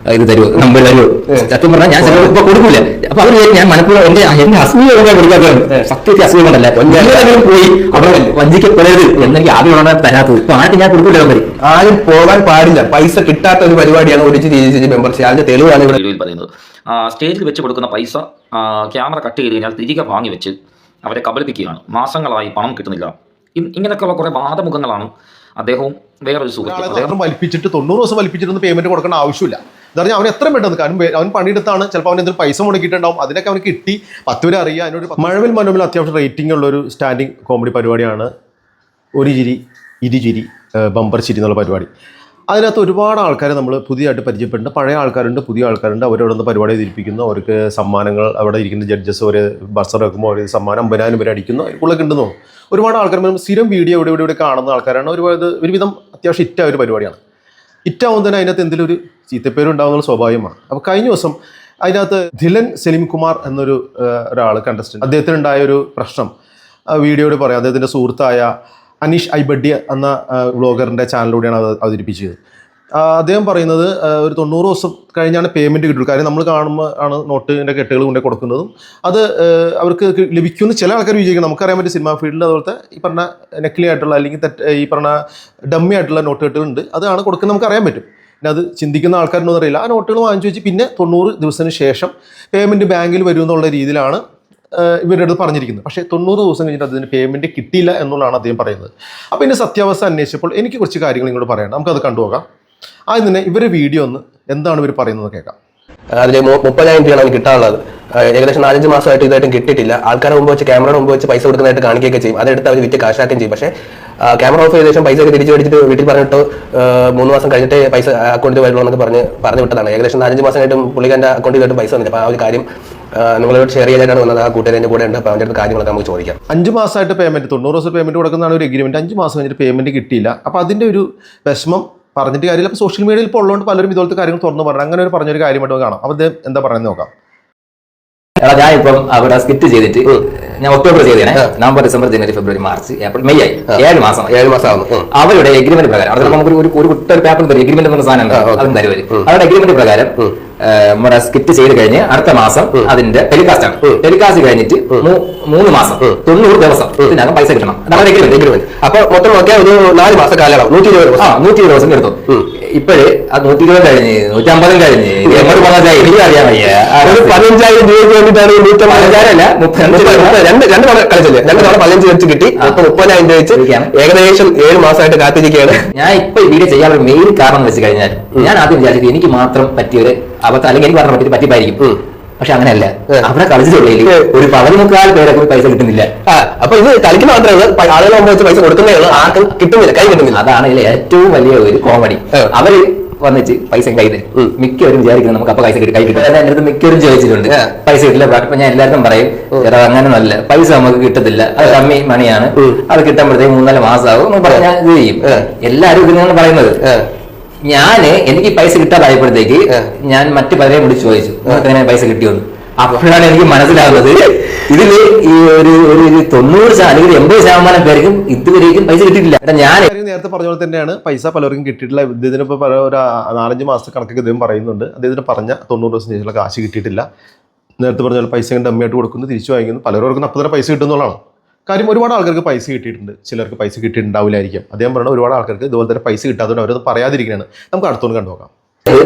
ഇത് തരുമോ നമ്പർ തരുമോ സത്യം പറഞ്ഞാൽ ഞാൻ ചിലപ്പോൾ ഇപ്പൊ കൊടുക്കൂല. അപ്പൊ അവർ ഞാൻ മനപ്പൂർവം എന്റെ എന്റെ അസുഖം കൊടുക്കാത്തതാണ് സത്യത്തെ അസുഖം കൊണ്ടല്ല എല്ലാവരും പോയി അവിടെ വഞ്ചിക്കപ്പെടരുത് എന്നെനിക്ക് ആദ്യമാണ് തരാത്തത്. ഇപ്പൊ ആദ്യം ഞാൻ കൊടുക്കൂല നമ്പർ ആരും പോകാൻ പാടില്ല. പൈസ കിട്ടാത്ത ഒരു പരിപാടിയാണ് ഒരു മെമ്പർഷിപ്പ്. അതിന്റെ തെളിവാണ് ഇവിടെ. വീഡിയോയിൽ പറയുന്നത്. സ്റ്റേജിൽ വെച്ച് കൊടുക്കുന്ന പൈസ ക്യാമറ കട്ട് ചെയ്ത് കഴിഞ്ഞാൽ തിരികെ വാങ്ങി വെച്ച് അവരെ കബളിപ്പിക്കുകയാണ്. മാസങ്ങളായി പണം കിട്ടുന്നില്ല. ഇങ്ങനെയൊക്കെയുള്ള കുറെ വാദമുഖങ്ങളാണ് അദ്ദേഹവും വേറൊരു സുഖം വലിപ്പിച്ചിട്ട് തൊണ്ണൂറ് ദിവസം വലിപ്പിച്ചിട്ടൊന്നും പേയ്മെന്റ് കൊടുക്കേണ്ട ആവശ്യമില്ല. എന്ന് പറഞ്ഞാൽ അവൻ എത്ര പെട്ടെന്ന് കാരണം അവൻ പണിയെടുത്താണ്. ചിലപ്പോൾ അവൻ എന്തെങ്കിലും പൈസ മുടക്കിയിട്ടുണ്ടാവും. അതിനൊക്കെ അവന് കിട്ടി. പത്ത് പേരെ അറിയാം. അതിനൊരു മഴവിൽ മനോമിൽ അത്യാവശ്യം റേറ്റിംഗ് ഉള്ളൊരു സ്റ്റാൻഡിങ് കോമഡി പരിപാടിയാണ് ഒരു ചിരി ഇരുചിരി ബമ്പർ ചിരി എന്നുള്ള പരിപാടി. അതിനകത്ത് ഒരുപാട് ആൾക്കാരെ നമ്മൾ പുതിയതായിട്ട് പരിചയപ്പെടുന്നുണ്ട്. പഴയ ആൾക്കാരുണ്ട് പുതിയ ആൾക്കാരുണ്ട്. അവരവിടെ നിന്ന് പരിപാടി അവതരിപ്പിക്കുന്നു അവർക്ക് സമ്മാനങ്ങൾ അവിടെ ഇരിക്കുന്ന ജഡ്ജസ് ഒരു ബസ്സർ വെക്കുമ്പോൾ അവർ സമ്മാനം അമ്പതിനായിരം പേര് അടിക്കുന്നു. അതിൽക്കുള്ളൊക്കെ ഉണ്ടെന്നോ ഒരുപാട് ആൾക്കാർ സ്ഥിരം വീഡിയോ ഇവിടെ ഇവിടെ ഇവിടെ കാണുന്ന ആൾക്കാരാണ്. ഒരുപാട് ഒരുവിധം അത്യാവശ്യം ഇറ്റായ ഒരു പരിപാടിയാണ്. ഇറ്റാവുമ്പോൾ തന്നെ അതിനകത്ത് എന്തെങ്കിലും ഒരു ചീത്തപ്പേരും ഉണ്ടാവുന്ന സ്വാഭാവികമാണ്. അപ്പോൾ കഴിഞ്ഞ ദിവസം അതിനകത്ത് ധിലൻ സലീം കുമാർ എന്നൊരു ഒരാൾ കണ്ടസ്റ്റന്റ് അദ്ദേഹത്തിനുണ്ടായ ഒരു പ്രശ്നം. വീഡിയോയിൽ പറയാം. അദ്ദേഹത്തിന്റെ സുഹൃത്തായ അനീഷ് ഐബഡ്യ എന്ന വ്ളോഗറിന്റെ ചാനലിലൂടെയാണ് അത് അവതരിപ്പിച്ചത്. അദ്ദേഹം പറയുന്നത് ഒരു തൊണ്ണൂറ് ദിവസം കഴിഞ്ഞാണ് പേയ്മെന്റ് കിട്ടുള്ളൂ കാര്യം നമ്മൾ കാണുമ്പോൾ ആണ് നോട്ടിന്റെ കെട്ടുകൾ കൊണ്ടേ കൊടുക്കുന്നതും. അത് അവർക്ക് ലഭിക്കുമെന്ന് ചില ആൾക്കാർ വിചാരിക്കും നമുക്കറിയാൻ പറ്റും സിനിമാ ഫീൽഡിൽ അതുപോലത്തെ ഈ പറഞ്ഞ നെക്ലി ആയിട്ടുള്ള അല്ലെങ്കിൽ തെറ്റ് ഈ പറഞ്ഞ ഡമ്മി ആയിട്ടുള്ള നോട്ട് കെട്ടുകളുണ്ട് അതാണ് കൊടുക്കുന്നത് നമുക്ക് അറിയാൻ പറ്റും. പിന്നെ അത് ചിന്തിക്കുന്ന ആൾക്കാരൊന്നും അറിയില്ല. ആ നോട്ടുകൾ വാങ്ങിച്ചു വെച്ച് പിന്നെ തൊണ്ണൂറ് ദിവസത്തിന് ശേഷം പേയ്മെന്റ് ബാങ്കിൽ വരും എന്നുള്ള രീതിയിലാണ് ഇവരുടെ അടുത്ത് പറഞ്ഞിരിക്കുന്നത്. പക്ഷേ തൊണ്ണൂറ് ദിവസം കഴിഞ്ഞിട്ട് അതിന് പേയ്മെന്റ് കിട്ടിയില്ല എന്നുള്ളതാണ് അദ്ദേഹം പറയുന്നത്. അപ്പോൾ ഇതിന്റെ സത്യാവസ്ഥ അന്വേഷിച്ചപ്പോൾ എനിക്ക് കുറച്ച് കാര്യങ്ങൾ നിങ്ങളോട് പറയണം നമുക്കത് കണ്ടുപോകാം. ആദ്യം തന്നെ ഇവർ വീഡിയോ ഒന്ന് എന്താണ് ഇവർ പറയുന്നത് കേൾക്കാം. അതിൽ മുപ്പതിനായിരം രൂപയാണ് അവന് കിട്ടാനുള്ളത്. ഏകദേശം നാലഞ്ച് മാസമായിട്ട് ഇതായിട്ടും കിട്ടിയിട്ടില്ല. ആൾക്കാരെ മുമ്പ് വെച്ച് ക്യാമറയുടെ മുമ്പ് വെച്ച് പൈസ കൊടുക്കുന്നതായിട്ട് കാണിക്കുകയൊക്കെ ചെയ്യും. അതെടുത്ത് അവർ വിറ്റ് കാശാക്കുകയും ചെയ്യും. പക്ഷേ ക്യാമറ ഓഫ് ശേഷം പൈസ ഒക്കെ തിരിച്ചു മേടിച്ചിട്ട് വീട്ടിൽ പറഞ്ഞിട്ട് മൂന്ന് മാസം കഴിഞ്ഞിട്ട് പൈസ അക്കൗണ്ടിൽ വരുള്ളൂ എന്നൊക്കെ പറഞ്ഞ് പറഞ്ഞു വിട്ടതാണ്. ഏകദേശം നാലഞ്ച് മാസമായിട്ടും പുള്ളിക്കാരന്റെ അക്കൗണ്ടിൽ പോയിട്ട് പൈസ വന്നില്ല. അപ്പോൾ ആ ഒരു കാര്യം നിങ്ങളോട് ഷെയർ ചെയ്യാനാണ് വന്നത്. ആ കൂട്ടുകാരന്റെ കൂടെ ഉണ്ട്. അപ്പോൾ അവന്റെ അടുത്ത് കാര്യങ്ങളൊക്കെ നമുക്ക് ചോദിക്കാം. അഞ്ച് മാസമായിട്ട് പേയ്മെന്റ് തൊണ്ണൂറ് ദിവസം പേയ്മെന്റ് കൊടുക്കുന്നതാണ് ഒരു എഗ്രിമെന്റ് അഞ്ച് മാസം കഴിഞ്ഞിട്ട് പേയ്മെന്റ് കിട്ടിയില്ല. അപ്പോൾ അതിന്റെ ഒരു വിഷമം പറഞ്ഞിട്ട് കാര്യമില്ല. അപ്പോൾ സോഷ്യൽ മീഡിയയിൽ ഇപ്പോൾ ഉള്ളതുകൊണ്ട് പലരും ഇതുപോലത്തെ കാര്യങ്ങൾ തുറന്നു പറഞ്ഞു. അങ്ങനെ ഒരു പറഞ്ഞൊരു കാര്യമായിട്ട് കാണാം. അപ്പോൾ അദ്ദേഹം എന്താ പറയുന്നത് നോക്കാം. എടാ ഞാൻ ഇപ്പം അവിടെ സ്കിറ്റ് ചെയ്തിട്ട് ഞാൻ ഒക്ടോബർ ചെയ്തേ നവംബർ ഡിസംബർ ജനുവരി ഫെബ്രുവരി മാർച്ച് ഏപ്രിൽ മെയ് ആയി. ഏഴ് മാസം. ഏഴ് മാസം അവരുടെ എഗ്രിമെന്റ് പ്രകാരം അവിടെ നമുക്ക് ഒരു ഒരു കുട്ട ഒരു പേപ്പർ തരും എഗ്രിമെന്റ് എന്ന സാധനം. അതും തരുവര് അവരുടെ എഗ്രിമെന്റ് പ്രകാരം നമ്മുടെ സ്കിറ്റ് ചെയ്ത് കഴിഞ്ഞ് അടുത്ത മാസം അതിന്റെ ടെലികാസ്റ്റ് ആണ്. ടെലികാസ്റ്റ് കഴിഞ്ഞിട്ട് മൂന്ന് മാസം തൊണ്ണൂറ് ദിവസം ഇതിനകം പൈസ കിട്ടണം. അപ്പൊ മൊത്തം നോക്കിയാൽ ഒരു നാല് മാസം കാലയളവ് നൂറ്റി ഇരുപത് ആ ദിവസം. നൂറ്റി ഇരുപത് ദിവസം എടുത്തു. ഇപ്പോഴ് ആ നൂറ്റി ഇരുപത് കഴിഞ്ഞ് നൂറ്റി അമ്പതും കഴിഞ്ഞ് എങ്ങോട്ട് പറഞ്ഞാൽ എനിക്ക് അറിയാൻ വയ്യ. പതിനഞ്ചായിരം രൂപയ്ക്ക് വേണ്ടിയിട്ടാണ് നൂറ്റി പതിനഞ്ചായിരമല്ല, രണ്ട് രണ്ട് തവണ കളിച്ചില്ലേ? രണ്ട് തവണ പതിനഞ്ച് വെച്ച് കിട്ടി. അപ്പൊ മുപ്പതിനായിരം രൂപ വെച്ച്. ഏകദേശം ഏഴ് മാസമായിട്ട് കാത്തിരിക്കുകയാണ്. ഞാൻ ഇപ്പൊ വീഡിയോ ചെയ്യാൻ മെയിൻ കാരണം വെച്ച് കഴിഞ്ഞാൽ ഞാൻ ആദ്യം വിചാരിച്ചത് എനിക്ക് മാത്രം പറ്റിയൊരു അബദ്ധം അല്ലെങ്കിൽ എനിക്ക് പറഞ്ഞ പറ്റി പറ്റിപ്പായിരിക്കും പക്ഷെ അങ്ങനെയല്ല. അവിടെ കളിച്ചിട്ടുള്ളിൽ ഒരു പതിമുക്കാൽ പേരൊക്കെ പൈസ കിട്ടുന്നില്ല. അപ്പൊ ഇത് കളിക്കുന്ന മാത്രമേ ആളുകൾ വെച്ച് പൈസ കൊടുക്കുന്നേ ഉള്ളൂ. ആർക്കും കിട്ടുന്നില്ല കൈ കിട്ടുന്നില്ല. അതാണ് ഇതിലെ ഏറ്റവും വലിയ ഒരു കോമഡി അവർ വന്നിട്ട് പൈസ കൈ തരും മിക്കവരും വിചാരിക്കുന്നത് നമുക്ക് അപ്പൊ പൈസ കിട്ടി കൈ കിട്ടും. എന്റെ അടുത്ത് മിക്കവരും ചോദിച്ചിട്ടുണ്ട്. പൈസ കിട്ടില്ല അപ്പൊ ഞാൻ എല്ലാവർക്കും പറയും ചേട്ടാ അങ്ങനെ നല്ല പൈസ നമുക്ക് കിട്ടത്തില്ല. അത് കമ്മി മണിയാണ്. അത് കിട്ടുമ്പോഴത്തേക്ക് മൂന്നാൽ മാസമാകും ഞാൻ ഇത് ചെയ്യും. ഏ. എല്ലാരും ഇതിനാണ് പറയുന്നത്. ഞാൻ എനിക്ക് പൈസ കിട്ടാതായപ്പോഴത്തേക്ക് ഞാൻ മറ്റു പലരെയും വിളിച്ച് ചോദിച്ചു നിങ്ങൾക്ക് എങ്ങനെ പൈസ കിട്ടിയോന്ന്? അപ്പോഴാണ് എനിക്ക് മനസ്സിലാവുന്നത് ഇതിൽ ഈ ഒരു ഒരു തൊണ്ണൂറ് ശതമാനം അല്ലെങ്കിൽ എൺപത് ശതമാനം പേർക്കും ഇതുവരേക്കും പൈസ കിട്ടിയിട്ടില്ല. ഞാൻ നേരത്തെ പറഞ്ഞ പോലെ തന്നെയാണ് പൈസ പലർക്കും കിട്ടിയിട്ടില്ല. ഇദ്ദേഹത്തിന് ഇപ്പോൾ പല ഒരു നാലഞ്ച് മാസത്തെ കണക്കൊക്കെ ഇദ്ദേഹം പറയുന്നുണ്ട്. അദ്ദേഹത്തിന് പറഞ്ഞ തൊണ്ണൂറ് ദിവസം ശേഷമുള്ള കാശ് കിട്ടിയിട്ടില്ല. നേരത്തെ പറഞ്ഞ പോലെ പൈസ കണ്ട് അമ്മയായിട്ട് കൊടുക്കുന്നു തിരിച്ചു വാങ്ങിക്കുന്നു. പലർക്കും അപ്പം തന്നെ പൈസ കിട്ടുന്നതാണ് കാര്യം ഒരുപാട് ആൾക്കാർക്ക് പൈസ കിട്ടിയിട്ടുണ്ട്. ചിലർക്ക് പൈസ കിട്ടിയിട്ടുണ്ടാവില്ലായിരിക്കും. അദ്ദേഹം പറഞ്ഞ ഒരുപാട് ആൾക്കാർക്ക് ഇതുപോലെ തന്നെ പൈസ കിട്ടാത്തതുകൊണ്ട് അവരത് പറയാതിരിക്കുകയാണ് നമുക്ക് അടുത്തുകൊണ്ട് കണ്ടു നോക്കാം ഇത്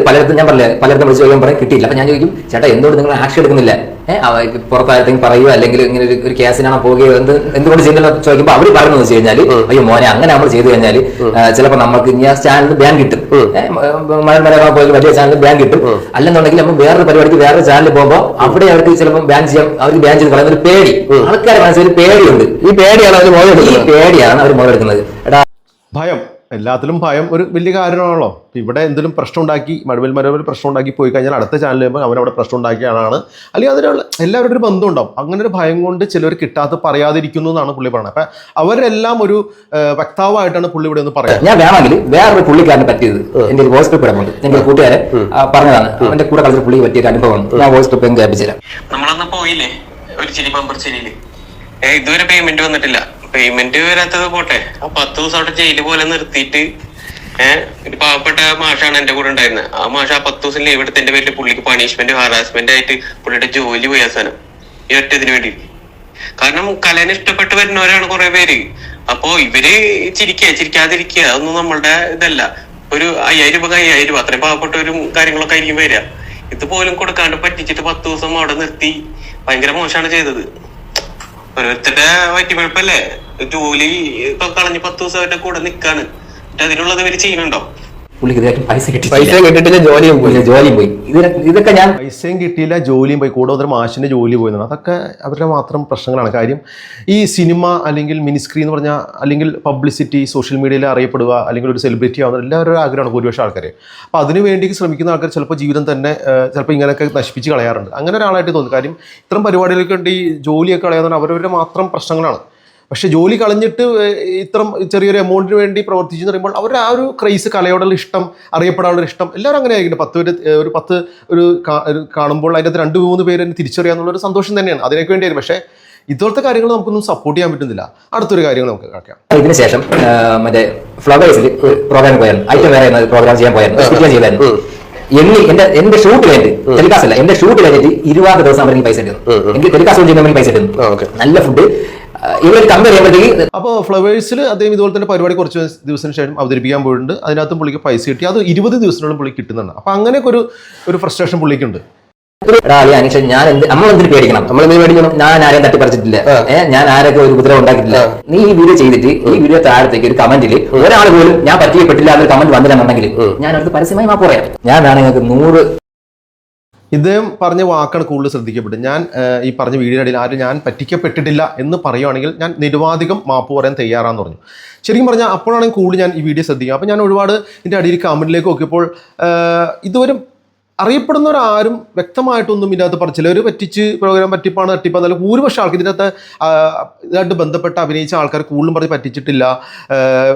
പലയിടത്തും ഞാൻ പറഞ്ഞില്ല പലയിടത്തും വിളിച്ച് ചോദിക്കാൻ പറയും കിട്ടിയില്ല. അപ്പൊ ഞാൻ ചോദിക്കും ചേട്ടാ എന്തുകൊണ്ട് നിങ്ങൾ ആക്ഷൻ എടുക്കുന്നില്ല? ഏഹ് പുറത്താരത്തെങ്കിലും പറയുക അല്ലെങ്കിൽ ഇങ്ങനെ ഒരു ഒരു കേസിനാണോ പോകുകയോ? എന്ത് എന്തുകൊണ്ട് ചെയ്യുന്നില്ല ചോദിക്കുമ്പോൾ അവർ പറയുന്നത് വെച്ച് കഴിഞ്ഞാൽ അയ്യോ മോനെ അങ്ങനെ നമ്മൾ ചെയ്തു കഴിഞ്ഞാൽ ചിലപ്പോൾ നമുക്ക് ഇനി ആ ചാനലിൽ ബാൻ കിട്ടും. മലയാളം പോലെ വലിയ ചാനൽ ബാൻ കിട്ടും. അല്ലെന്നുണ്ടെങ്കിൽ നമ്മൾ വേറൊരു പരിപാടിക്ക് വേറൊരു ചാനലിൽ പോകുമ്പോൾ അവിടെ അവർക്ക് ചിലപ്പോൾ ബാൻ ചെയ്യാം അവർക്ക് ബാൻ ചെയ്ത് കളയുന്ന ഒരു പേടി ആൾക്കാരെ മനസ്സിൽ പേടിയുണ്ട്. ഈ പേടിയാണ് അവർ മോഹം ഈ പേടിയാണ് അവർ മുതലെടുക്കുന്നത് എടാ ഭയം. എല്ലാത്തിലും ഭയം ഒരു വലിയ കാര്യമാണല്ലോ ഇവിടെ എന്തെങ്കിലും പ്രശ്നം ഉണ്ടാക്കി മഴവിൽ മരവിൽ പ്രശ്നം ഉണ്ടാക്കി പോയി കഴിഞ്ഞാൽ അടുത്ത ചാനൽ ചെയ്യുമ്പോൾ അവനവിടെ പ്രശ്നം ഉണ്ടാക്കിയാണ് അല്ലെങ്കിൽ അതിനുള്ള എല്ലാവരുടെ ഒരു ബന്ധം ഉണ്ടാവും. അങ്ങനെ ഒരു ഭയം കൊണ്ട് ചിലർ കിട്ടാത്ത പറയാതിരിക്കുന്നു എന്നാണ് പുള്ളി പറയുന്നത്. അപ്പം അവരെല്ലാം ഒരു വ്യക്താവായിട്ടാണ് വക്താവായിട്ടാണ് പുള്ളി ഇവിടെ ഒന്ന് പറയുന്നത്. ഞാൻ വേണമെങ്കിൽ വേറൊരു പുള്ളിക്കാരനെ പറ്റിയത് എന്റെ ഒരു വോയിസ് ക്ലിപ്പ് ഇടമുണ്ട് എന്റെ കൂട്ടുകാരെ പറഞ്ഞതാണ്. എന്റെ കൂടെ കളിച്ച പുള്ളി പറ്റിയ ഒരു അനുഭവമാണ് ഞാൻ വോയിസ് ക്ലിപ്പ് തരാം നമ്മളന്ന് പോയില്ലേ? ഒരു ചിരി ബമ്പർ ഇതുവരെ പേയ്മെന്റ് വന്നിട്ടില്ല. പേയ്മെന്റ് വരാത്തത് പോട്ടെ. ആ പത്ത് ദിവസം അവിടെ ജയിൽ പോലെ നിർത്തിയിട്ട് ഏഹ് ഒരു പാവപ്പെട്ട മാഷാണ് എന്റെ കൂടെ ഉണ്ടായിരുന്നത്. ആ മാഷ ആ പത്ത് ദിവസം ലീവ് എടുത്തതിന്റെ പേരിൽ പുള്ളിക്ക് പണിഷ്മെന്റ് ഹറാസ്മെന്റ് ആയിട്ട് പുള്ളിയുടെ ജോലി പോയി അവസാനം. ഈ ഒറ്റ ഇതിനു വേണ്ടി കാരണം കലേനെ ഇഷ്ടപ്പെട്ട് വരുന്നവരാണ് കുറെ പേര്. അപ്പോ ഇവർ ചിരിക്കുക ചിരിക്കാതിരിക്കുക അതൊന്നും നമ്മളുടെ ഇതല്ല. ഒരു അയ്യായിരം രൂപ അയ്യായിരം രൂപ. അത്രയും പാവപ്പെട്ടവരും കാര്യങ്ങളൊക്കെ ആയിരിക്കും വരിക. ഇതുപോലും കൊടുക്കാണ്ട് പറ്റിച്ചിട്ട് പത്ത് ദിവസം അവിടെ നിർത്തി. ഭയങ്കര മോശമാണ് ചെയ്തത്. ഓരോരുത്തരുടെ വയറ്റിപ്പഴപ്പല്ലേ ജോലി ഇപ്പൊ കളഞ്ഞ് പത്ത് അവരുടെ കൂടെ നിക്കാണ്. എന്നിട്ട് അതിനുള്ളത് ഇവർ ചെയ്യുന്നുണ്ടോ? പുള്ളിക്ക് ഇതായിട്ട് പൈസ പൈസ കിട്ടി കിട്ടിയിട്ടില്ല ജോലിയും പോയി. ജോലിയും പോയി. ഇതിനൊക്കെ ഇതൊക്കെ ഞാൻ പൈസയും കിട്ടിയില്ല ജോലിയും പോയി. കൂടെ ഒരു മാഷിന്റെ ജോലി പോയി എന്നാണ്. അതൊക്കെ അവരുടെ മാത്രം പ്രശ്നങ്ങളാണ്. കാര്യം ഈ സിനിമ അല്ലെങ്കിൽ മിനിസ്ക്രീൻ എന്ന് പറഞ്ഞാൽ അല്ലെങ്കിൽ പബ്ലിസിറ്റി സോഷ്യൽ മീഡിയയിൽ അറിയപ്പെടുക അല്ലെങ്കിൽ ഒരു സെലിബ്രിറ്റി ആവുന്ന ഒരു ആഗ്രഹമാണ് ഭൂരിപക്ഷം ആൾക്കാർ അപ്പോൾ അതിനു വേണ്ടി ശ്രമിക്കുന്ന ആൾക്കാർ ചിലപ്പോൾ ജീവിതം തന്നെ ചിലപ്പോൾ ഇങ്ങനെയൊക്കെ നശിപ്പിച്ച് കളയാറുണ്ട്. അങ്ങനെ ഒരാളായിട്ട് തോന്നുന്നു കാര്യം ഇത്തരം പരിപാടികൾക്ക് വേണ്ടി ഈ ജോലിയൊക്കെ കളയാറുണ്ട് അവരവരുടെ മാത്രം പ്രശ്നങ്ങളാണ്. പക്ഷേ ജോലി കളഞ്ഞിട്ട് ഇത്ര ചെറിയൊരു എമൗണ്ടിന് വേണ്ടി പ്രവർത്തിച്ചു എന്ന് പറയുമ്പോൾ അവരുടെ ആ ഒരു ക്രൈസ് കലയോടുള്ള ഇഷ്ടം അറിയപ്പെടാനുള്ള ഇഷ്ടം എല്ലാവരും അങ്ങനെ ആയിരിക്കും. പത്ത് പേര് ഒരു പത്ത് ഒരു കാണുമ്പോൾ അതിന്റെ അകത്ത് രണ്ട് മൂന്ന് പേര് തന്നെ തിരിച്ചറിയാന്നുള്ള ഒരു സന്തോഷം തന്നെയാണ്. അതിനൊക്കെ വേണ്ടിയായിരുന്നു. പക്ഷേ ഇതുപോലത്തെ കാര്യങ്ങൾ നമുക്കൊന്നും സപ്പോർട്ട് ചെയ്യാൻ പറ്റുന്നില്ല. അടുത്തൊരു കാര്യങ്ങൾ നമുക്ക് കളിക്കാം ഇതിന് ശേഷം ആ, മറ്റേ ഫ്ലവേഴ്സിൽ പ്രോഗ്രാം പോയായിരുന്നു. ഐറ്റം വേറെ പ്രോഗ്രാം ചെയ്യാൻ പോയായിരുന്നു. ചെയ്തായിരുന്നു. എണ്ണി എന്റെ എന്റെ ഷൂട്ട് കഴിഞ്ഞിട്ട് ടെലികാസ്റ്റ് അല്ല എന്റെ ഷൂട്ട് കഴിഞ്ഞിട്ട് ഇരുപത് ദിവസം അവർ പൈസ ഇടുന്നു എനിക്ക് ടെലികാസ്റ്റ് ചെയ്യുമ്പോൾ എനിക്ക് പൈസ ഇടുന്നു നല്ല ഫുഡ് ഇവർ കമ്പയർ ചെയ്യുമ്പോഴത്തേക്ക് അപ്പോൾ ഫ്ലവേഴ്സിൽ അദ്ദേഹം ഇതുപോലെ തന്നെ പരിപാടി കുറച്ച് ദിവസത്തിന് ശേഷം അവതരിപ്പിക്കാൻ പോയിട്ടുണ്ട്. അതിനകത്തും പുള്ളിക്ക് പൈസ കിട്ടി. അത് ഇരുപത് ദിവസത്തിനോളം പുള്ളി കിട്ടുന്നുണ്ട് അപ്പോൾ അങ്ങനെയൊക്കെ ഒരു ഒരു ഫ്രസ്ട്രേഷൻ പുള്ളിക്കുണ്ട്. അനീഷ ഞാൻ എന്ത് നമ്മൾ എന്തിനു പേടിക്കണം? നമ്മൾ എന്തിനു പേടിക്കണം? ഞാൻ ആരെയും തട്ടിപ്പറിച്ചിട്ടില്ല. ഞാൻ ആരൊക്കെ ഒരു ഉപദ്രവം ഉണ്ടാക്കിയിട്ടില്ല നീ ഈ വീഡിയോ ചെയ്തിട്ട് ഈ വീഡിയോ താഴത്തേക്ക് ഒരു കമന്റിൽ ഒരാൾ പോലും ഞാൻ പറ്റിയപ്പെട്ടില്ല എന്നൊരു കമന്റ് വന്നില്ലെന്നുണ്ടെങ്കിൽ ഞാൻ അവർക്ക് പരസ്യമായി മാപ്പ് പറയാം. ഞാൻ വേണമെങ്കിൽ നിങ്ങൾക്ക് നൂറ് ഇദ്ദേഹം പറഞ്ഞ വാക്കാണ് കൂടുതൽ ശ്രദ്ധിക്കപ്പെട്ടത്. ഞാൻ ഈ പറഞ്ഞ വീടിനിടയിൽ ആരും ഞാൻ പറ്റിക്കപ്പെട്ടിട്ടില്ല എന്ന് പറയുവാണെങ്കിൽ ഞാൻ നിരുവാധികം മാപ്പ് പറയാൻ തയ്യാറാന്ന് പറഞ്ഞു. ശരിക്കും പറഞ്ഞാൽ അപ്പോഴാണെങ്കിൽ കൂടുതൽ ഞാൻ ഈ വീഡിയോ ശ്രദ്ധിക്കുക. അപ്പോൾ ഞാൻ ഒരുപാട് എന്റെ അടിയിൽ കമന്റിലേക്ക് നോക്കിയപ്പോൾ ഇതുവരെ അറിയപ്പെടുന്നവരാരും വ്യക്തമായിട്ടൊന്നും ഇതിനകത്ത് പറഞ്ഞു ചിലർ പറ്റിച്ച് പ്രോഗ്രാം പറ്റിപ്പാണ് തട്ടിപ്പാണ് എന്നാലും ഭൂരിപക്ഷം ആൾക്ക് ഇതിനകത്ത് ഇതായിട്ട് ബന്ധപ്പെട്ട് അഭിനയിച്ച ആൾക്കാർ കൂടുതലും പറഞ്ഞ് പറ്റിച്ചിട്ടില്ല.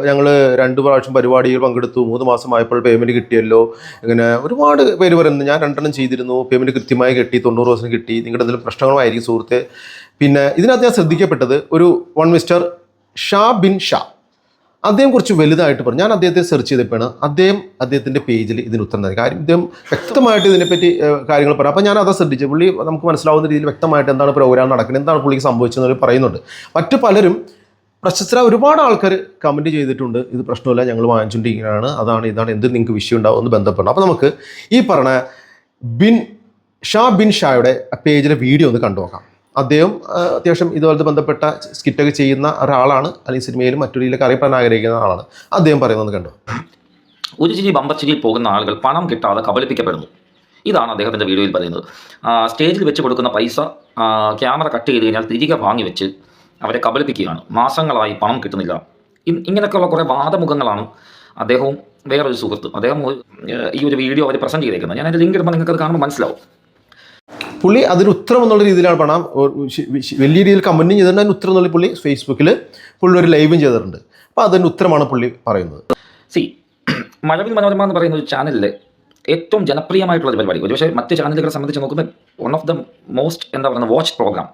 ഞങ്ങൾ രണ്ട് പ്രാവശ്യം പരിപാടിയിൽ പങ്കെടുത്തു. മൂന്ന് മാസമായപ്പോൾ പേയ്മെന്റ് കിട്ടിയല്ലോ. ഇങ്ങനെ ഒരുപാട് പേര് പറയുന്നു ഞാൻ രണ്ടെണ്ണം ചെയ്തിരുന്നു. പേയ്മെന്റ് കൃത്യമായി കിട്ടി. തൊണ്ണൂറ് ദിവസം കിട്ടി. നിങ്ങളുടെ എന്തെങ്കിലും പ്രശ്നങ്ങളുമായിരിക്കും സുഹൃത്തെ. പിന്നെ ഇതിനകത്ത് ഞാൻ ശ്രദ്ധിക്കപ്പെട്ടത് ഒരു one mister Shah bin Shah. അദ്ദേഹം കുറച്ച് വലുതായിട്ട് പറഞ്ഞു. ഞാൻ അദ്ദേഹത്തെ സെർച്ച് ചെയ്തപ്പോഴാണ് അദ്ദേഹം അദ്ദേഹത്തിന്റെ പേജിൽ ഇതിന് ഉത്തരം നൽകി കാര്യം ഇദ്ദേഹം വ്യക്തമായിട്ട് ഇതിനെപ്പറ്റി കാര്യങ്ങൾ പറയാം അപ്പോൾ ഞാൻ അത് ശ്രദ്ധിച്ചു. പുള്ളി നമുക്ക് മനസ്സിലാവുന്ന രീതിയിൽ വ്യക്തമായിട്ട് എന്താണ് പ്രോഗ്രാം നടക്കുന്നത് എന്താണ് പുള്ളിക്ക് സംഭവിച്ചതെന്ന് പറയുന്നുണ്ട്. മറ്റു പലരും പ്രശസ്തര ഒരുപാട് ആൾക്കാർ കമന്റ് ചെയ്തിട്ടുണ്ട്. ഇത് പ്രശ്നമില്ല ഞങ്ങൾ വാങ്ങിച്ചുകൊണ്ടിരിക്കുകയാണ് അതാണ് ഇതാണ് എന്ത് നിങ്ങൾക്ക് വിഷയം ഉണ്ടാവും എന്ന് ബന്ധപ്പെടണം. അപ്പോൾ നമുക്ക് ഈ പറഞ്ഞ ബിൻ ഷാ ബിൻ ഷായുടെ പേജിലെ വീഡിയോ ഒന്ന് കണ്ടു നോക്കാം അദ്ദേഹം അത്യാവശ്യം ഇതുപോലത്തെ ബന്ധപ്പെട്ട സ്കിറ്റൊക്കെ ചെയ്യുന്ന ഒരാളാണ് അല്ലെങ്കിൽ സിനിമയിലും മറ്റൊരു രീതിയിലൊക്കെ അറിയപ്പെടാൻ ആഗ്രഹിക്കുന്ന ആളാണ്. അദ്ദേഹം പറയുന്നത് കണ്ടു? ഒരു ചിരി ബമ്പച്ചിലിൽ പോകുന്ന ആളുകൾ പണം കിട്ടാതെ കബളിപ്പിക്കപ്പെടുന്നു. ഇതാണ് അദ്ദേഹത്തിന്റെ വീഡിയോയിൽ പറയുന്നത്. സ്റ്റേജിൽ വെച്ച് കൊടുക്കുന്ന പൈസ ക്യാമറ കട്ട് ചെയ്ത് കഴിഞ്ഞാൽ തിരികെ വാങ്ങി വെച്ച് അവരെ കബളിപ്പിക്കുകയാണ്. മാസങ്ങളായി പണം കിട്ടുന്നില്ല. ഇങ്ങനെയൊക്കെയുള്ള കുറേ വാദമുഖങ്ങളാണ് അദ്ദേഹവും വേറൊരു സുഹൃത്ത്. അദ്ദേഹം ഈ ഒരു വീഡിയോ അവർ പ്രസന്റ് ചെയ്തേക്കുന്നത്. ഞാൻ അതിന്റെ ലിങ്ക് ഇടുമ്പോൾ നിങ്ങൾക്ക് അത് കാണുമ്പോൾ മനസ്സിലാവും. പുള്ളി അതിന് ഉത്തരം എന്നുള്ള രീതിയിലാണ് പണം. വലിയ രീതിയിൽ കമന്റും ചെയ്തിട്ടുണ്ട് അതിന് ഉത്തരം എന്നുള്ള പുള്ളി ഫേസ്ബുക്കിൽ പുള്ളി ഒരു ലൈവും ചെയ്തിട്ടുണ്ട്. അപ്പോൾ അതിന് ഉത്തരമാണ് പുള്ളി പറയുന്നത്. സി മഴവിൽ മനോരമ എന്ന് പറയുന്ന ഒരു ചാനലിൽ ഏറ്റവും ജനപ്രിയമായിട്ടുള്ള ഒരു പരിപാടി. ഒരുപക്ഷെ മറ്റ് ചാനലുകളെ സംബന്ധിച്ച് നോക്കുമ്പോൾ വൺ ഓഫ് ദ മോസ്റ്റ് എന്താ പറയുന്നത് വാച്ച് പ്രോഗ്രാം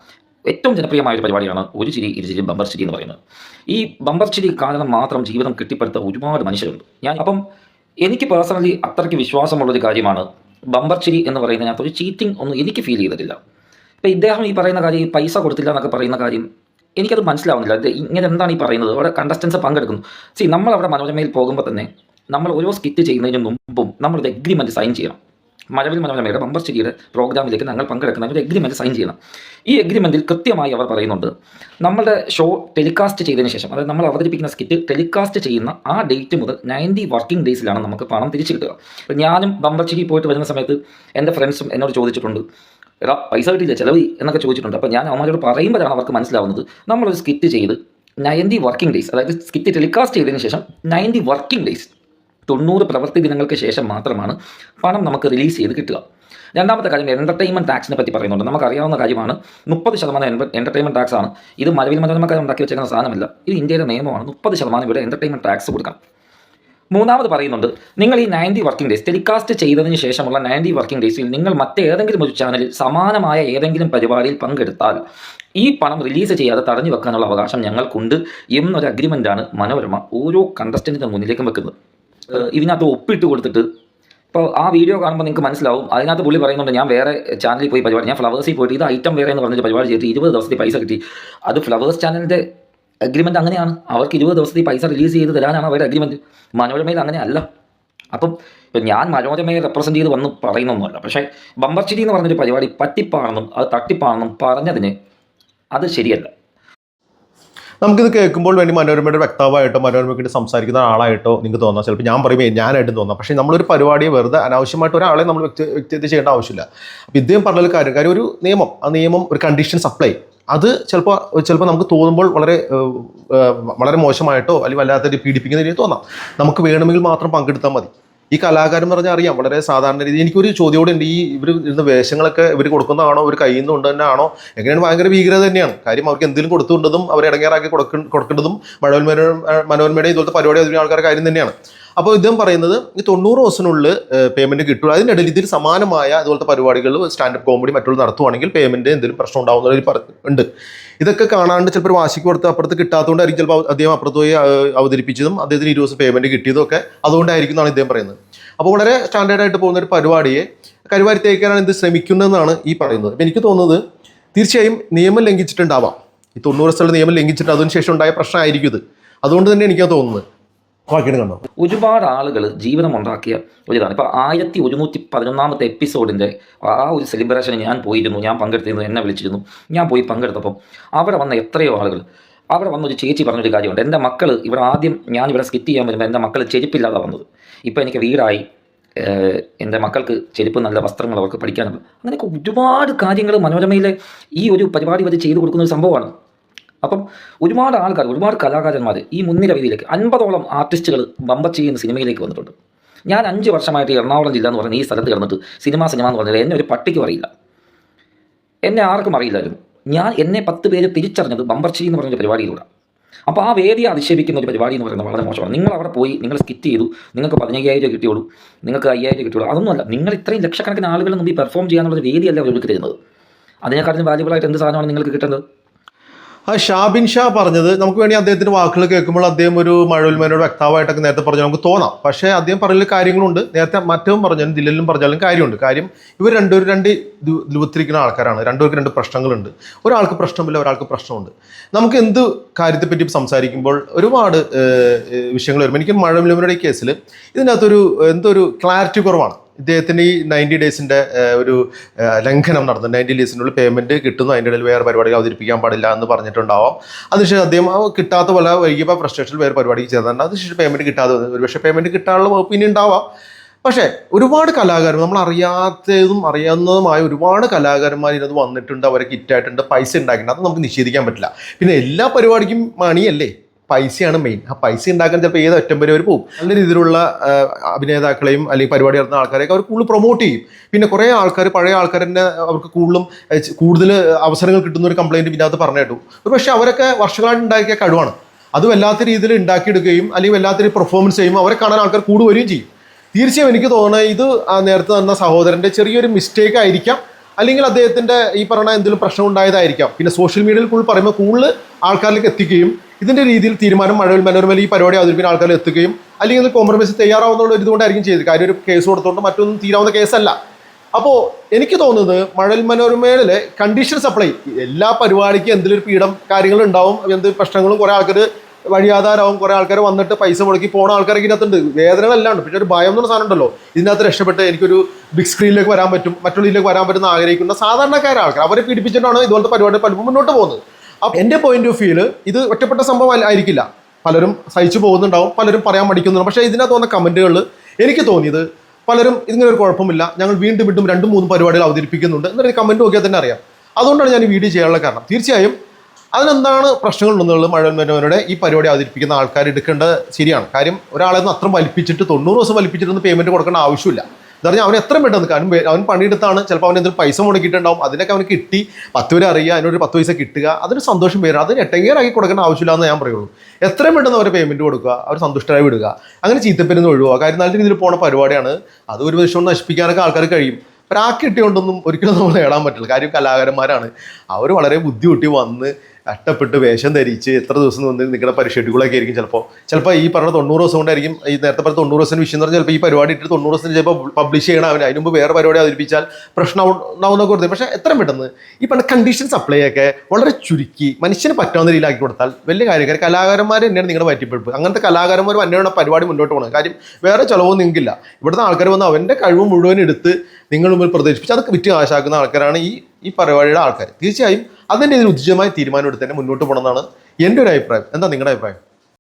ഏറ്റവും ജനപ്രിയമായ ഒരു പരിപാടിയാണ് ഒരു ചിരി ഇരു ചിരി ബമ്പർ ചിരി എന്ന് പറയുന്നത്. ഈ ബമ്പർ ചിരി കാരണം മാത്രം ജീവിതം കെട്ടിപ്പടുത്ത ഒരുപാട് മനുഷ്യരുണ്ട്. ഞാൻ അപ്പം എനിക്ക് പേഴ്സണലി അത്രയ്ക്ക് വിശ്വാസമുള്ളൊരു കാര്യമാണ് ബമ്പർ ചിരി എന്ന് പറയുന്നതിനകത്ത് ഒരു ചീറ്റിംഗ് ഒന്നും എനിക്ക് ഫീൽ ചെയ്തിട്ടില്ല. ഇപ്പം ഇദ്ദേഹം ഈ പറയുന്ന കാര്യം ഈ പൈസ കൊടുത്തില്ല എന്നൊക്കെ പറയുന്ന കാര്യം എനിക്കത് മനസ്സിലാവുന്നില്ല. ഇത് ഇങ്ങനെ എന്താണ് ഈ പറയുന്നത്? അവിടെ കണ്ടസ്റ്റൻസ് പങ്കെടുക്കുന്നു. സി നമ്മൾ അവിടെ മനോരമയിൽ പോകുമ്പോൾ തന്നെ നമ്മൾ ഓരോ സ്കിറ്റ് ചെയ്യുന്നതിന് മുമ്പും നമ്മളൊരു എഗ്രിമെന്റ് സൈൻ ചെയ്യണം. മഴവിൽ മനോരമയുടെ മെമ്പർ ചിരിയുടെ പ്രോഗ്രാമിലേക്ക് ഞങ്ങൾ പങ്കെടുക്കുന്ന ഒരു എഗ്രിമെന്റ് സൈൻ ചെയ്യണം. ഈ എഗ്രിമെന്റിൽ കൃത്യമായി അവർ പറയുന്നുണ്ട് നമ്മുടെ ഷോ ടെലികാസ്റ്റ് ചെയ്തതിന് ശേഷം അതായത് നമ്മൾ അവതരിപ്പിക്കുന്ന സ്കിറ്റ് ടെലികാസ്റ്റ് ചെയ്യുന്ന ആ ഡേറ്റ് മുതൽ നയന്റി വർക്കിംഗ് ഡേയ്സിലാണ് നമുക്ക് പണം തിരിച്ചു കിട്ടുക. അപ്പോൾ ഞാനും ബമ്പർ ചിക്കി പോയിട്ട് വരുന്ന സമയത്ത് എന്റെ ഫ്രണ്ട്സും എന്നോട് ചോദിച്ചിട്ടുണ്ട് എടാ പൈസ കിട്ടിയില്ല? ചിലവ്? എന്നൊക്കെ ചോദിച്ചിട്ടുണ്ട്. അപ്പോൾ ഞാൻ അവന്മാരോട് പറയുമ്പോഴാണ് അവർക്ക് മനസ്സിലാവുന്നത് നമ്മളൊരു സ്കിറ്റ് ചെയ്ത് നയന്റി വർക്കിംഗ് ഡേയ്സ് അതായത് സ്കിറ്റ് ടെലികാസ്റ്റ് ചെയ്തതിന് ശേഷം നയന്റി വർക്കിംഗ് ഡേയ്സ് തൊണ്ണൂറ് പ്രവൃത്തി ദിനങ്ങൾക്ക് ശേഷം മാത്രമാണ് പണം നമുക്ക് റിലീസ് ചെയ്ത് കിട്ടുക. രണ്ടാമത്തെ കാര്യം എന്റർടൈൻമെന്റ് ടാക്സിനെ പറ്റി പറയുന്നുണ്ട്. നമുക്കറിയാവുന്ന കാര്യമാണ് മുപ്പത് ശതമാനം എന്റർടൈൻമെന്റ് ടാക്സ് ആണ്. ഇത് മലവിൽ മനോരമക്കാർ ഉണ്ടാക്കി വെച്ചിരിക്കുന്ന സാധനമല്ല. ഇത് ഇന്ത്യയുടെ നിയമമാണ്. മുപ്പത് ശതമാനം ഇവിടെ എന്റർടൈൻമെന്റ് ടാക്സ് കൊടുക്കണം മൂന്നാമത് പറയുന്നുണ്ട് നിങ്ങൾ ഈ നയന്റി വർക്കിംഗ് ഡേയ്സ് ടെലികാസ്റ്റ് ചെയ്തതിന് ശേഷമുള്ള നയന്റി വർക്കിംഗ് ഡേയ്സിൽ നിങ്ങൾ മറ്റേതെങ്കിലും ഒരു ചാനലിൽ സമാനമായ ഏതെങ്കിലും പരിപാടിയിൽ പങ്കെടുത്താൽ ഈ പണം റിലീസ് ചെയ്യാതെ തടഞ്ഞു വെക്കാനുള്ള അവകാശം ഞങ്ങൾക്കുണ്ട്. എന്നൊരു അഗ്രിമെന്റാണ് മനോരമ ഓരോ കണ്ടസ്റ്റന്റിന്റെ മുന്നിലേക്കും വെക്കുന്നത്. ഇതിനകത്ത് ഒപ്പിട്ട് കൊടുത്തിട്ട്. ഇപ്പോൾ ആ വീഡിയോ കാണുമ്പോൾ നിങ്ങൾക്ക് മനസ്സിലാവും. അതിനകത്ത് പുള്ളി പറയുന്നുണ്ട് ഞാൻ വേറെ ചാനലിൽ പോയി പരിപാടി ഞാൻ ഫ്ലവേഴ്സിൽ പോയിട്ട് ഇത് ഐറ്റം വേറെ എന്ന് പറഞ്ഞിട്ട് പരിപാടി ചെയ്തിട്ട് ഇരുപത് ദിവസത്തെ പൈസ കിട്ടി. അത് ഫ്ലവേഴ്സ് ചാനലിന്റെ അഗ്രിമെന്റ് അങ്ങനെയാണ്. അവർക്ക് ഇരുപത് ദിവസത്തെ പൈസ റിലീസ് ചെയ്ത് തരാനാണ് അവരുടെ അഗ്രിമെന്റ് മനോരമയിൽ അങ്ങനെയല്ല. അപ്പം ഇപ്പം ഞാൻ മനോരമയെ റെപ്രസെന്റ് ചെയ്ത് വന്ന് പറയുന്നൊന്നുമല്ല. പക്ഷേ ബമ്പർച്ചിരി എന്ന് പറഞ്ഞൊരു പരിപാടി പറ്റിപ്പാണെന്നും അത് തട്ടിപ്പാണെന്നും പറഞ്ഞതിന് അത് ശരിയല്ല. നമുക്കിത് കേൾക്കുമ്പോൾ വേണ്ടി മനോരമയുടെ വ്യക്താവായിട്ടോ മനോരമയ്ക്ക് സംസാരിക്കുന്ന ആളായിട്ടോ നിങ്ങൾക്ക് തോന്നാം. ചിലപ്പോൾ ഞാൻ പറയുമ്പോൾ ഞാനായിട്ടും തോന്നാം. പക്ഷേ നമ്മളൊരു പരിപാടിയെ വെറുതെ അനാവശ്യമായിട്ട് ഒരാളെ നമ്മൾ വ്യക്തി വ്യക്തിഹത്യ ചെയ്യേണ്ട ആവശ്യമില്ല. അപ്പോൾ ഇദ്ദേഹം പറഞ്ഞൊരു കാര്യം കാര്യം ഒരു നിയമം ആ നിയമം ഒരു കണ്ടീഷൻ സപ്ലൈ അത് ചിലപ്പോൾ ചിലപ്പോൾ നമുക്ക് തോന്നുമ്പോൾ വളരെ വളരെ മോശമായിട്ടോ അല്ലെങ്കിൽ വല്ലാത്തൊരു പീഡിപ്പിക്കുന്ന രീതിയിൽ തോന്നാം. നമുക്ക് വേണമെങ്കിൽ മാത്രം പങ്കെടുത്താൽ മതി. ഈ കലാകാരൻ പറഞ്ഞാൽ അറിയാം വളരെ സാധാരണ രീതി. എനിക്കൊരു ചോദ്യോടെ ഉണ്ട്. ഈ ഇവർ ഇരുന്ന് വേഷങ്ങളൊക്കെ ഇവർ കൊടുക്കുന്നതാണോ? ഇവർ കയ്യിൽ നിന്ന് കൊണ്ട് തന്നെ ആണോ? എങ്ങനെയാണ്? ഭയങ്കര ഭീകരത തന്നെയാണ്. കാര്യം അവർക്ക് എന്തെങ്കിലും കൊടുത്തുകൊണ്ടതും അവരെ ഇടങ്ങേറാക്കി കൊടുക്ക കൊടുക്കേണ്ടതും മനോന്മ മനോന്മയുടെ ഇതുപോലത്തെ പരിപാടി അതിന് ആൾക്കാരുടെ കാര്യം തന്നെയാണ്. അപ്പോൾ ഇദ്ദേഹം പറയുന്നത് ഈ തൊണ്ണൂറ് ദിവസത്തിനുള്ളിൽ പേയ്മെന്റ് കിട്ടും അതിനിടയിൽ ഇതിൽ സമാനമായ അതുപോലത്തെ പരിപാടികൾ സ്റ്റാൻഡപ്പ് കോമഡി മറ്റുള്ള നടത്തുവാണെങ്കിൽ പേയ്മെന്റ് എന്തെങ്കിലും പ്രശ്നം ഉണ്ടാവുന്ന ഉണ്ട്. ഇതൊക്കെ കാണാണ്ട് ചിലപ്പോൾ വാശിക്ക് കൊടുത്ത് അപ്പുറത്ത് കിട്ടാത്തതുകൊണ്ടായിരിക്കും ചിലപ്പോൾ അദ്ദേഹം അപ്പുറത്ത് പോയി അവതരിപ്പിച്ചതും അദ്ദേഹത്തിന് ഇരുപത് ദിവസം പേയ്മെന്റ് കിട്ടിയതും ഒക്കെ അതുകൊണ്ടായിരിക്കും എന്നാണ് ഇദ്ദേഹം പറയുന്നത്. അപ്പോൾ വളരെ സ്റ്റാൻഡേർഡ് ആയിട്ട് പോകുന്ന ഒരു പരിപാടിയെ കരുവാരി തേക്കാനാണ് ഇത് ശ്രമിക്കുന്നതെന്നാണ് ഈ പറയുന്നത്. അപ്പോൾ എനിക്ക് തോന്നുന്നത് തീർച്ചയായും നിയമം ലംഘിച്ചിട്ടുണ്ടാവാം. ഈ തൊണ്ണൂറ് സ്ഥലം നിയമം ലംഘിച്ചിട്ട് അതിനുശേഷം ഉണ്ടായ പ്രശ്നമായിരിക്കും ഇത്. അതുകൊണ്ട് തന്നെ എനിക്കത് തോന്നുന്നത്. ഒരുപാട് ആളുകൾ ജീവിതം ഉണ്ടാക്കിയ ഒരിതാണ്. ഇപ്പോൾ ആയിരത്തി ഒരുന്നൂറ്റി പതിനൊന്നാമത്തെ എപ്പിസോഡിന്റെ ആ ഒരു സെലിബ്രേഷന് ഞാൻ പോയിരുന്നു ഞാൻ പങ്കെടുത്തിരുന്നു എന്നെ വിളിച്ചിരുന്നു. ഞാൻ പോയി പങ്കെടുത്തപ്പം അവിടെ വന്ന എത്രയോ ആളുകൾ അവിടെ വന്ന ഒരു ചേച്ചി പറഞ്ഞൊരു കാര്യമുണ്ട്. എന്റെ മക്കൾ ഇവിടെ ആദ്യം ഞാൻ ഇവിടെ സ്കിറ്റ് ചെയ്യാൻ വരുമ്പോൾ എന്റെ മക്കൾ ചെരുപ്പില്ലാതെ വന്നത്. ഇപ്പോൾ എനിക്ക് വീടായി എന്റെ മക്കൾക്ക് ചെരുപ്പ് നല്ല വസ്ത്രങ്ങൾ അവർക്ക് പഠിക്കാനുണ്ട്. അങ്ങനെയൊക്കെ ഒരുപാട് കാര്യങ്ങൾ മനോരമയിലെ ഈ ഒരു പരിപാടി വരെ ചെയ്തു കൊടുക്കുന്ന ഒരു സംഭവമാണ്. അപ്പം ഒരുപാട് ആൾക്കാർ ഒരുപാട് കലാകാരന്മാർ ഈ മുൻനിര വേദിയിലേക്ക് അൻപതോളം ആർട്ടിസ്റ്റുകൾ ബമ്പച്ചി ചെയ്യുന്ന സിനിമയിലേക്ക് വന്നിട്ടുണ്ട്. ഞാൻ അഞ്ച് വർഷമായിട്ട് എറണാകുളം ജില്ല എന്ന് പറഞ്ഞ ഈ സ്ഥലത്ത് കിടന്നിട്ട് സിനിമ സിനിമ എന്ന് പറഞ്ഞാൽ എന്നെ ഒരു പട്ടിക്കും അറിയില്ല എന്നെ ആർക്കും അറിയില്ലായിരുന്നു ഞാൻ എന്നെ പത്ത് പേര് തിരിച്ചറിഞ്ഞത് ബമ്പർച്ചി എന്ന് പറഞ്ഞ പരിപാടിയിലൂടെ. അപ്പോൾ ആ വേദി അധിക്ഷേപിക്കുന്ന ഒരു പരിപാടി എന്ന് പറയുന്നത് വളരെ മോശമാണ്. നിങ്ങൾ അവിടെ പോയി നിങ്ങൾ സ്കിറ്റ് ചെയ്തു നിങ്ങൾക്ക് പതിനയ്യായിരം കിട്ടിയോളൂ നിങ്ങൾക്ക് അയ്യായിരം കിട്ടിയോളൂ അതൊന്നുമല്ല. നിങ്ങൾ ഇത്രയും ലക്ഷക്കണക്കിന് ആളുകളെ മുമ്പിൽ പെർഫോം ചെയ്യാനുള്ള വേദിയല്ല അവർക്ക് തരുന്നത്. അതിനെക്കാട്ടിലും വാല്യബിളായിട്ട് എന്ത് സാധനമാണ് നിങ്ങൾക്ക് കിട്ടുന്നത്? ആ ഷാബിൻ ഷാ പറഞ്ഞത് നമുക്ക് വേണ്ടി അദ്ദേഹത്തിന്റെ വാക്കുകൾ കേൾക്കുമ്പോൾ അദ്ദേഹം ഒരു മഴവിൽമേനോട് വ്യക്തമായിട്ടൊക്കെ നേരത്തെ പറഞ്ഞു നമുക്ക് തോന്നാം. പക്ഷേ അദ്ദേഹം പറഞ്ഞ കാര്യങ്ങളുണ്ട്. നേരത്തെ മറ്റവും പറഞ്ഞാലും ദില്ലിലും പറഞ്ഞാലും കാര്യമുണ്ട്. കാര്യം ഇവർ രണ്ടുപേരും രണ്ട് ദു- ആൾക്കാരാണ്. രണ്ടുപേർക്ക് രണ്ട് പ്രശ്നങ്ങളുണ്ട്. ഒരാൾക്ക് പ്രശ്നമില്ല ഒരാൾക്ക് പ്രശ്നമുണ്ട്. നമുക്ക് എന്ത് കാര്യത്തെ കാര്യത്തെപ്പറ്റി സംസാരിക്കുമ്പോൾ ഒരുപാട് വിഷയങ്ങൾ വരുമ്പോൾ എനിക്ക് മഴവിൽമേനോട് ഈ കേസിൽ ഇതിനകത്തൊരു എന്തൊരു ക്ലാരിറ്റി കുറവാണ്. ഇദ്ദേഹത്തിന് ഈ നയന്റി ഡേയ്സിന്റെ ഒരു ലംഘനം നടന്നു. നയന്റി ഡേയ്സിനുള്ളിൽ പേയ്മെന്റ് കിട്ടുന്നു. അതിന്റെ ഇടയിൽ വേറെ പരിപാടികൾ അവതരിപ്പിക്കാൻ പാടില്ല എന്ന് പറഞ്ഞിട്ടുണ്ടാവാം. അതിനുശേഷം അദ്ദേഹം കിട്ടാത്ത പോലെ വൈകിയപ്പോൾ ഫ്രസ്ട്രേഷനിൽ വേറെ പരിപാടിക്ക് ചെയ്തതാണ്. അതിനുശേഷം പേയ്മെന്റ് കിട്ടാതെ വന്നു. ഒരുപക്ഷെ പേയ്മെന്റ് കിട്ടാനുള്ള വകുപ്പ് ഇനി ഉണ്ടാവാം. പക്ഷേ ഒരുപാട് കലാകാരൻ നമ്മൾ അറിയാത്തതും അറിയാവുന്നതുമായ ഒരുപാട് കലാകാരന്മാർ ഇതിനകത്ത് വന്നിട്ടുണ്ട്. അവരെ കിറ്റായിട്ടുണ്ട് പൈസ ഉണ്ടാക്കിയിട്ടുണ്ട്. അത് നമുക്ക് നിഷേധിക്കാൻ പറ്റില്ല. പിന്നെ എല്ലാ പരിപാടിക്കും മണിയല്ലേ? പൈസയാണ് മെയിൻ ആ പൈസ ഉണ്ടാക്കാൻ ചിലപ്പോൾ ഏത് ഒറ്റം വരെ അവർ പോകും നല്ല രീതിയിലുള്ള അഭിനേതാക്കളെയും അല്ലെങ്കിൽ പരിപാടി നടത്തുന്ന ആൾക്കാരെയൊക്കെ അവർ കൂടുതൽ പ്രൊമോട്ട് ചെയ്യും. പിന്നെ കുറേ ആൾക്കാർ പഴയ ആൾക്കാർ തന്നെ അവർക്ക് കൂടുതലും കൂടുതൽ അവസരങ്ങൾ കിട്ടുന്ന ഒരു കംപ്ലൈന്റ് അത് പറഞ്ഞു കേട്ടു. ഒരു പക്ഷേ അവരൊക്കെ വർഷങ്ങളായിട്ട് ഉണ്ടാക്കിയ കഴിവാണ് അത് വല്ലാത്ത രീതിയിൽ ഉണ്ടാക്കിയെടുക്കുകയും അല്ലെങ്കിൽ വല്ലാത്ത രീതിയിൽ പെർഫോമൻസ് ചെയ്യുമ്പോൾ അവരെ കാണാൻ ആൾക്കാർ കൂടു വരികയും ചെയ്യും. തീർച്ചയായും എനിക്ക് തോന്നുന്നത് ഇത് നേരത്തെ തന്ന സഹോദരന്റെ ചെറിയൊരു മിസ്റ്റേക്ക് ആയിരിക്കാം. അല്ലെങ്കിൽ അദ്ദേഹത്തിന്റെ ഈ പറഞ്ഞ എന്തെങ്കിലും പ്രശ്നം ഉണ്ടായതായിരിക്കാം. പിന്നെ സോഷ്യൽ മീഡിയയിൽ കൂടുതൽ പറയുമ്പോൾ കൂടുതൽ ആൾക്കാരിലേക്ക് എത്തിക്കുകയും ഇതിന്റെ രീതിയിൽ തീരുമാനം മഴവിൽ മനോരമയിൽ ഈ പരിപാടി അവതരിപ്പിക്കുന്ന ആൾക്കാരിൽ എത്തുകയും അല്ലെങ്കിൽ കോംപ്രമൈസ് തയ്യാറാവുന്നുള്ള ഇതുകൊണ്ടായിരിക്കും ചെയ്തത്. കാര്യം ഒരു കേസ് കൊടുത്തുകൊണ്ട് മറ്റൊന്നും തീരാവുന്ന കേസല്ല അപ്പോൾ എനിക്ക് തോന്നുന്നത് മഴൽ മനോരമയിലെ കണ്ടീഷൻ സപ്ലൈ എല്ലാ പരിപാടിക്കും എന്തെങ്കിലും പീഡം കാര്യങ്ങൾ ഉണ്ടാവും എന്ത് പ്രശ്നങ്ങളും കുറേ ആൾക്കാർ വഴിയാധാരമാവും കുറേ ആൾക്കാർ വന്നിട്ട് പൈസ മുടക്കി പോണ ആൾക്കാരൊക്കെ ഇതിനകത്തുണ്ട്. വേദനകളല്ലാണ്ട് പിന്നെ ഒരു ഭയം എന്നുള്ള സാധനം ഉണ്ടല്ലോ. ഇതിനകത്ത് രക്ഷപ്പെട്ട് എനിക്കൊരു ബിഗ് സ്ക്രീനിലേക്ക് വരാൻ പറ്റും മറ്റുള്ളിലേക്ക് വരാൻ പറ്റുന്ന ആഗ്രഹിക്കുന്ന സാധാരണക്കാരായ ആൾക്കാർ. അവരെ പീഡിപ്പിച്ചിട്ടാണ് ഇതുപോലത്തെ പരിപാടി പലപ്പോൾ മുന്നോട്ട് പോകുന്നത്. എന്റെ പോയിന്റ് ഓഫ് വ്യൂവിൽ ഇത് ഒറ്റപ്പെട്ട സംഭവം ആയിരിക്കില്ല. പലരും സഹിച്ചു പോകുന്നുണ്ടാവും പലരും പറയാൻ മടിക്കുന്നുണ്ടാവും. പക്ഷേ ഇതിനകത്ത് വന്ന കമന്റുകളിൽ എനിക്ക് തോന്നിയത് പലരും ഇങ്ങനെ ഒരു കുഴപ്പമില്ല ഞങ്ങൾ വീണ്ടും വീണ്ടും രണ്ടും മൂന്നും പരിപാടികൾ അവതരിപ്പിക്കുന്നുണ്ട് എന്നൊരു കമന്റ് നോക്കിയാൽ തന്നെ അറിയാം. അതുകൊണ്ടാണ് ഞാൻ ഈ വീഡിയോ ചെയ്യാനുള്ള കാരണം. തീർച്ചയായും അതിനെന്താണ് പ്രശ്നങ്ങളുണ്ടെന്നുള്ളത് മഴ മനോരയുടെ ഈ പരിപാടി അവതരിപ്പിക്കുന്ന ആൾക്കാർ എടുക്കേണ്ടത് ശരിയാണ്. കാര്യം ഒരാളെ അത്ര വലിപ്പിച്ചിട്ട് തൊണ്ണൂറ് ദിവസം വലിപ്പിച്ചിട്ടൊന്നും പേയ്മെന്റ് കൊടുക്കേണ്ട ആവശ്യമില്ല. എന്ന് പറഞ്ഞാൽ അവൻ എത്ര പെട്ടെന്ന് കാരണം അവൻ പണിയെടുത്താണ്. ചിലപ്പോൾ അവൻ എന്തെങ്കിലും പൈസ മുടക്കിയിട്ടുണ്ടാവും. അതിനൊക്കെ അവന് കിട്ടി. പത്ത് പേര് അറിയുക അതിനൊരു പത്ത് പൈസ കിട്ടുക. അതൊരു സന്തോഷം പേര് അതിന് എട്ടെങ്കിലാക്കി കൊടുക്കേണ്ട ആവശ്യമില്ല എന്ന് ഞാൻ പറയുള്ളൂ. എത്രയും പെട്ടെന്ന് അവരെ പേയ്മെന്റ് കൊടുക്കുക. അവർ സന്തുഷ്ടരായി വിടുക. അങ്ങനെ ചീത്തപ്പേരുന്ന് ഒഴിവാക്കുക. കാര്യം നല്ല രീതിയിൽ പോണ പരിപാടിയാണ്. അത് ഒരു വർഷം നശിപ്പിക്കാനൊക്കെ ആൾക്കാർ കഴിയും. ഒരാൾക്ക് കിട്ടിയോണ്ടൊന്നും ഒരിക്കലും നമ്മൾ നേടാൻ പറ്റില്ല. കാര്യം കലാകാരന്മാരാണ്. അവർ വളരെ ബുദ്ധിമുട്ടി വന്ന് കഷ്ടപ്പെട്ട് വേഷം ധരിച്ച് എത്ര ദിവസം വന്ന് നിങ്ങളുടെ പരിഷെഡ്യൂളൊക്കെ ആയിരിക്കും ചിലപ്പോൾ ചിലപ്പോൾ ഈ പറഞ്ഞ തൊണ്ണൂറ് ദിവസം കൊണ്ടായിരിക്കും ഈ നേരത്തെ പറഞ്ഞ തൊണ്ണൂറ് ദിവസം വിഷയം എന്ന് പറഞ്ഞാൽ ചിലപ്പോൾ ഈ പരിപാടി ഇട്ട് തൊണ്ണൂറ് ദിവസം ചിലപ്പോൾ പബ്ലിഷ് ചെയ്യണം. അവന് അതിന് മുമ്പ് വേറെ പരിപാടി അവതരിപ്പിച്ചാൽ പ്രശ്നം ഉണ്ടാവുന്നൊക്കെ കൊടുത്തത് പക്ഷേ എത്രയും പെട്ടെന്ന് ഈ പറഞ്ഞ കണ്ടീഷൻ സപ്ലൈ ഒക്കെ വളരെ ചുരുക്കി മനുഷ്യന് പറ്റാവുന്ന രീതിയിലാക്കി കൊടുത്താൽ വലിയ കാര്യക്കാർ കലാകാരന്മാർ തന്നെയാണ് നിങ്ങളുടെ പറ്റിപ്പെടുപ്പ് അങ്ങനത്തെ കലാകാരന്മാർ തന്നെയാണ് പരിപാടി മുന്നോട്ട് പോകുന്നത് കാര്യം വേറെ ചിലവൊന്നും നിങ്ങൾക്കില്ല. ഇവിടുത്തെ ആൾക്കാർ വന്ന് അവന്റെ കഴിവ് മുഴുവൻ എടുത്ത് നിങ്ങൾ മുമ്പിൽ പ്രദർശിപ്പിച്ച് അതൊക്കെ വിറ്റ് കാശാക്കുന്ന ആൾക്കാരാണ് ഈ ഈ പരിപാടിയുടെ ആൾക്കാർ തീർച്ചയായും അതിന്റെ ഇതിന് ഉചിതമായ തീരുമാനം എടുത്ത് തന്നെ മുന്നോട്ട് പോകണമെന്നാണ് എന്റെ ഒരു അഭിപ്രായം. എന്താ നിങ്ങളുടെ അഭിപ്രായം?